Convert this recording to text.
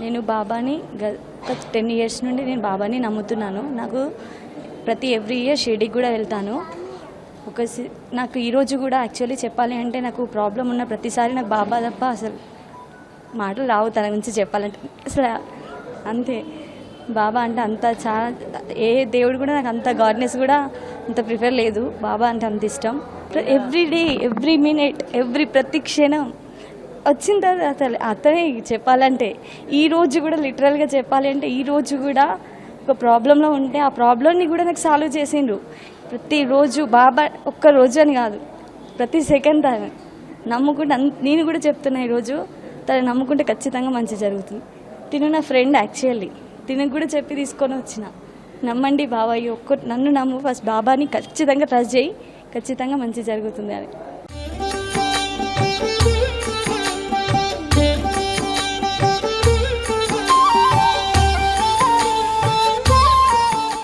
నేను బాబాని గత టెన్ ఇయర్స్ నుండి నేను బాబాని నమ్ముతున్నాను. నాకు ప్రతి ఎవ్రీ ఇయర్ షిరిడికి కూడా వెళ్తాను. ఒక నాకు ఈరోజు కూడా యాక్చువల్లీ చెప్పాలి అంటే నాకు ప్రాబ్లం ఉన్న ప్రతిసారి నాకు బాబా తప్ప అసలు మాటలు రావు తన గురించి చెప్పాలంటే. అసలు అంతే. బాబా అంటే అంత చాలా ఏ దేవుడు కూడా నాకు అంత గాడ్నెస్ కూడా అంత ప్రిఫర్ లేదు. బాబా అంటే అంత ఇష్టం. Every day every minute every ప్రతి క్షణం వచ్చిన తర్వాత అతను అతనే చెప్పాలంటే ఈ రోజు కూడా లిటరల్గా చెప్పాలి అంటే ఈ రోజు కూడా ఒక ప్రాబ్లంలో ఉంటే ఆ ప్రాబ్లమ్ని కూడా నాకు సాల్వ్ చేసిండ్రు. ప్రతిరోజు బాబా ఒక్క రోజు అని కాదు ప్రతి సెకండ్ తను నమ్ముకుంటే నేను కూడా చెప్తున్నా ఈరోజు తను నమ్ముకుంటే ఖచ్చితంగా మంచి జరుగుతుంది. తిను నా ఫ్రెండ్ యాక్చువల్లీ తినకు కూడా చెప్పి తీసుకొని వచ్చిన. నమ్మండి బాబాయ్ ఒక్క నన్ను నమ్ము ఫస్ట్ బాబాని ఖచ్చితంగా ట్రస్ట్ చేయి ఖచ్చితంగా మంచి జరుగుతుంది అని.